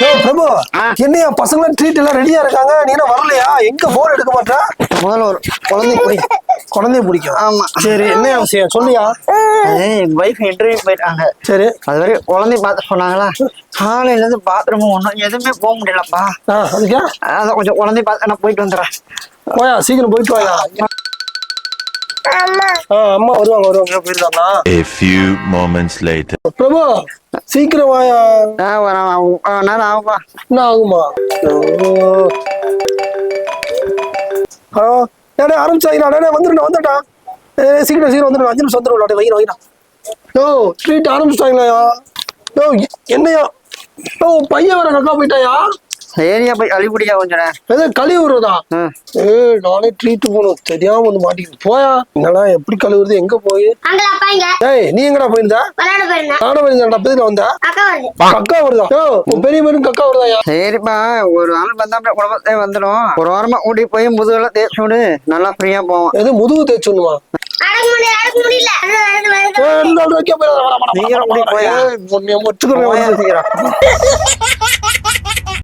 பிரபு. என்னையா பசங்க ட்ரீட் எல்லாம் ரெடியா இருக்காங்க? நீ என்ன வரலையா? எங்க போன் எடுக்க மாட்டா? முதல்ல ஒரு குழந்தை போய் குழந்தைய பிடிக்கும். ஆமா. சரி என்ன விஷயம்? சொல்லியா. எங்க ஒய்ஃப் இன்டர்வியூ போயிட்டாங்க. சரி. அது வரை குழந்தை பார்த்து சொன்னாங்களா காலையில இருந்து பாத்ரூம் ஒண்ணும் எதுவுமே போக முடியலப்பா. அதான் கொஞ்சம் குழந்தை பார்த்து நான் போயிட்டு வந்துடுறேன். போயா சீக்கிரம் போயிட்டு வாயா. அம்மா வருவாங்க வருவாங்க. போயிருக்காங்களா A few moments later. பிரபு சீக்கிரம் வாயா. நான் வரேன் ஒரு நேரம் ஆகும்பா என்ன ஆகுமா? ஹலோ. டேடே ஆரம்பிச்சாங்களா டேடே வந்துடுண்ணா வந்துட்டா ஏ சீக்கிரம் சீக்கிரம் வந்துடும் அஞ்சு நிமிஷம் வந்துடும் டே வைக்கிறேன் வைக்கிறேன் யோ ட்ரீட் ஆரம்பிச்சிட்டாங்களாயா? யோ என்னையா? யோ பையன் வர கக்கா போயிட்டாயா? சரியா போய் அழிபடியா கொஞ்சம் நேரம் எது கழுவுறதா. ஏய் நானே ட்ரீட் போகணும். தெரியாம வந்து மாட்டிக்கிட்டு. போயா? என்னடா எப்படி கழுவுறது? எங்க போய்? அங்கிள் அப்பா இங்க ஏய் நீ எங்கடா போயிருந்த? நானும் போயிருந்தேன்டா பேருக்கு வந்த வருது. கக்கா வருதா? உன் பெரிய பையனும் கக்கா வருதாயா சரிப்பா ஒரு ஆள் வந்தா குடும்பத்தே வந்துடும். ஒரு வாரமா கூட்டி போய் முதுகெல்லாம் தேய்ச்சி விடு. நல்லா ஃப்ரீயா போவோம். எது முதுகு தேய்ச்சுணுமா அடக்க முடியல.